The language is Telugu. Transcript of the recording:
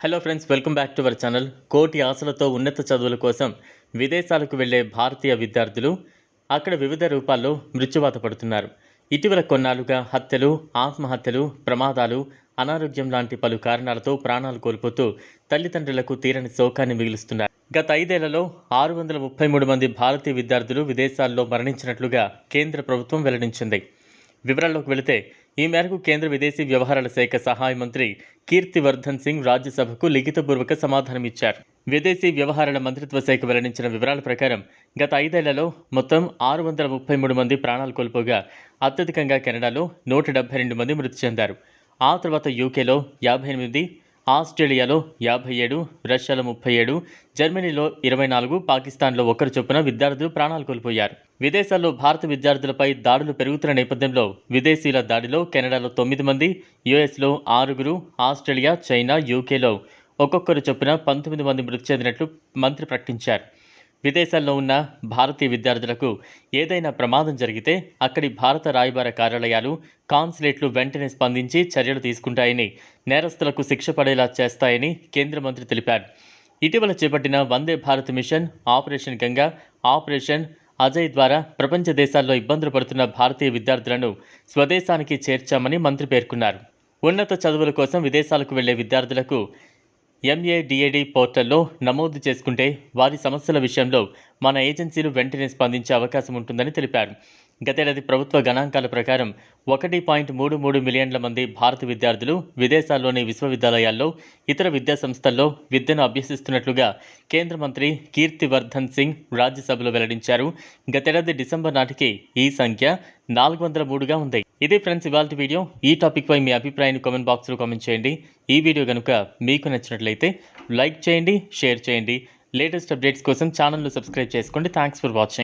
Hello friends welcome back to our channel కోటి ఆశలతో ఉన్నత చదువుల కోసం విదేశాలకు వెళ్ళే భారతీయ విద్యార్థులు అక్కడ వివిధ రూపాల్లో మృత్యువాత పడుతున్నారు. ఇటీవల కొన్నాళ్ళుగా హత్యలు ఆత్మహత్యలు ప్రమాదాలు అనారోగ్యం లాంటి పలు కారణాలతో ప్రాణాలు కోల్పోతూ తల్లిదండ్రులకు తీరని శోకాన్ని మిగులుస్తున్నారు. గత ఐదేళ్ళలో ఆరు వందల ముప్పై మూడు మంది భారతీయ విద్యార్థులు విదేశాల్లో మరణించినట్లుగా కేంద్ర ప్రభుత్వం వెల్లడించింది. వివరాల్లోకి వెళితే ఈ మేరకు కేంద్ర విదేశీ వ్యవహారాల శాఖ సహాయ మంత్రి కీర్తివర్ధన్ సింగ్ రాజ్యసభకు లిఖితపూర్వక సమాధానం ఇచ్చారు విదేశీ వ్యవహారాల మంత్రిత్వ శాఖ వెల్లడించిన వివరాల ప్రకారం గత ఐదేళ్ళలో మొత్తం ఆరు వందల ముప్పై మూడు మంది ప్రాణాలు కోల్పోగా అత్యధికంగా కెనడాలో నూట డెబ్బై రెండు మంది మృతి చెందారు. ఆ తర్వాత యూకేలో యాభై ఎనిమిది ఆస్ట్రేలియాలో యాభై ఏడు రష్యాలో ముప్పై ఏడు జర్మనీలో ఇరవై నాలుగు పాకిస్తాన్లో ఒకరు చొప్పున విద్యార్థులు ప్రాణాలు కోల్పోయారు. విదేశాల్లో భారత విద్యార్థులపై దాడులు పెరుగుతున్న నేపథ్యంలో విదేశీయుల దాడిలో కెనడాలో తొమ్మిది మంది యుఎస్లో ఆరుగురు ఆస్ట్రేలియా చైనా యూకేలో ఒక్కొక్కరు చొప్పున పంతొమ్మిది మంది మృతి చెందినట్లు మంత్రి ప్రకటించారు. విదేశాల్లో ఉన్న భారతీయ విద్యార్థులకు ఏదైనా ప్రమాదం జరిగితే అక్కడి భారత రాయబార కార్యాలయాలు కాన్సులేట్లు వెంటనే స్పందించి చర్యలు తీసుకుంటాయని నేరస్తులకు శిక్ష పడేలా చేస్తాయని కేంద్ర మంత్రి తెలిపారు. ఇటీవల చేపట్టిన Vande Bharat mission operation Ganga operation Ajay ద్వారా ప్రపంచ దేశాల్లో ఇబ్బందులు పడుతున్న భారతీయ విద్యార్థులను స్వదేశానికి చేర్చామని మంత్రి పేర్కొన్నారు. ఉన్నత చదువుల కోసం విదేశాలకు వెళ్ళే విద్యార్థులకు ఎంఏడిఏడి పోర్టల్లో నమోదు చేసుకుంటే వారి సమస్యల విషయంలో మన ఏజెన్సీలు వెంటనే స్పందించే అవకాశం ఉంటుందని తెలిపారు. గతేడాది ప్రభుత్వ గణాంకాల ప్రకారం ఒకటి పాయింట్ మూడు మూడు మిలియన్ల మంది భారత విద్యార్థులు విదేశాల్లోని విశ్వవిద్యాలయాల్లో ఇతర విద్యా సంస్థల్లో విద్యను అభ్యసిస్తున్నట్లుగా కేంద్ర మంత్రి కీర్తివర్ధన్ సింగ్ రాజ్యసభలో వెల్లడించారు. గతేడాది డిసెంబర్ నాటికి ఈ సంఖ్య నాలుగు వందల మూడుగా ఉంది. ఇదే ఫ్రెండ్స్ ఇవాళ వీడియో. ఈ టాపిక్పై మీ అభిప్రాయాన్ని కామెంట్ బాక్స్లో కామెంట్ చేయండి. ఈ వీడియో కనుక మీకు నచ్చినట్లయితే లైక్ చేయండి షేర్ చేయండి. లేటెస్ట్ అప్డేట్స్ కోసం ఛానల్ను సబ్స్క్రైబ్ చేసుకోండి. Thanks for watching.